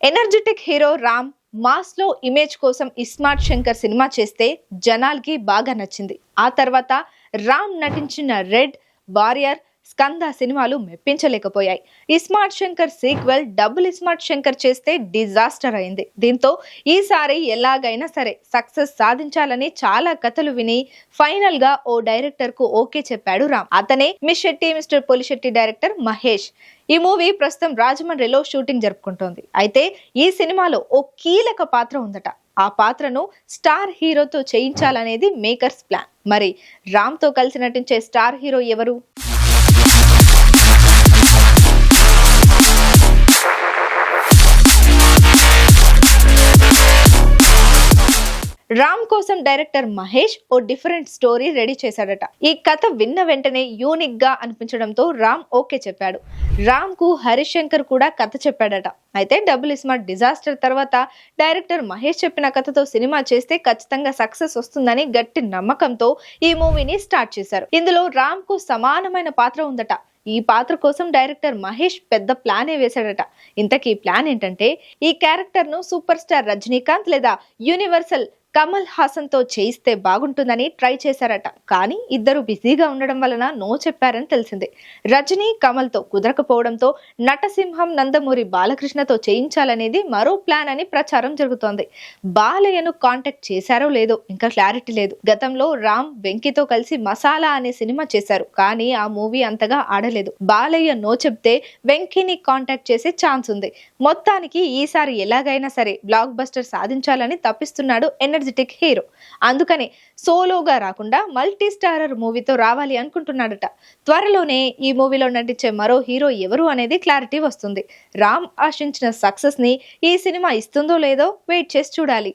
Energetic hero Ram మాస్లో image కోసం iSmart Shankar cinema చేస్తే జనాలకి బాగా నచ్చింది. ఆ తర్వాత రామ్ నటించిన రెడ్ వారియర్ స్కంద సినిమాలు మెప్పించలేకపోయాయి. ISmart Shankar sequel double iSmart Shankar చేస్తే డిజాస్టర్ అయింది. దీంతో ఈసారి ఎలాగైనా సరే సక్సెస్ సాధించాలని చాలా కథలు విని ఫైనల్గా ఓ డైరెక్టర్కు ఓకే చెప్పాడు రామ్. అతనే Miss Shetty Mister Polishetty director Mahesh. ఈ మూవీ ప్రస్తుతం రాజమండ్రిలో షూటింగ్ జరుపుకుంటోంది. అయితే ఈ సినిమాలో ఓ కీలక పాత్ర ఉందట. ఆ పాత్రను స్టార్ హీరోతో చేయించాలనేది మేకర్స్ ప్లాన్. మరి రామ్తో కలిసి నటించే స్టార్ హీరో ఎవరు? రామ్ కోసం డైరెక్టర్ మహేష్ ఓ డిఫరెంట్ స్టోరీ రెడీ చేశాడట. ఈ కథ విన్న వెంటనే యూనిక్గా అనిపించడంతో రామ్ ఓకే చెప్పాడు. రామ్కు హరిశంకర్ కూడా కథ చెప్పాడట. అయితే డబుల్ ఇస్మార్ట్ డిజాస్టర్ తర్వాత డైరెక్టర్ మహేష్ చెప్పిన కథతో సినిమా చేస్తే ఖచ్చితంగా సక్సెస్ వస్తుందని గట్టి నమ్మకంతో ఈ మూవీని స్టార్ట్ చేశారు. ఇందులో రామ్కు సమానమైన పాత్ర ఉందట. ఈ పాత్ర కోసం డైరెక్టర్ మహేష్ పెద్ద ప్లానే వేశాడట. ఇంతకీ ప్లాన్ ఏంటంటే ఈ క్యారెక్టర్ను సూపర్ స్టార్ రజనీకాంత్ లేదా యూనివర్సల్ కమల్ హాసన్తో చేయిస్తే బాగుంటుందని ట్రై చేశారట. కానీ ఇద్దరు బిజీగా ఉండడం వలన నో చెప్పారని తెలిసింది. రజనీ కమల్తో కుదరకపోవడంతో నటసింహం నందమూరి బాలకృష్ణతో చేయించాలనేది మరో ప్లాన్ అని ప్రచారం జరుగుతోంది. బాలయ్యను కాంటాక్ట్ చేశారో లేదో ఇంకా క్లారిటీ లేదు. గతంలో రామ్ వెంకీతో కలిసి మసాలా అనే సినిమా చేశారు. కానీ ఆ మూవీ అంతగా ఆడలేదు. బాలయ్య నో చెప్తే వెంకీని కాంటాక్ట్ చేసే ఛాన్స్ ఉంది. మొత్తానికి ఈసారి ఎలాగైనా సరే బ్లాక్ బస్టర్ సాధించాలని తప్పిస్తున్నాడు ఎనర్జీ ఎనర్జెటిక్ హీరో. అందుకనే సోలోగా రాకుండా మల్టీ స్టారర్ మూవీతో రావాలి అనుకుంటున్నాడట. త్వరలోనే ఈ మూవీలో నటించే మరో హీరో ఎవరు అనేది క్లారిటీ వస్తుంది. రామ్ ఆశించిన సక్సెస్ని ఈ సినిమా ఇస్తుందో లేదో వెయిట్ చేసి చూడాలి.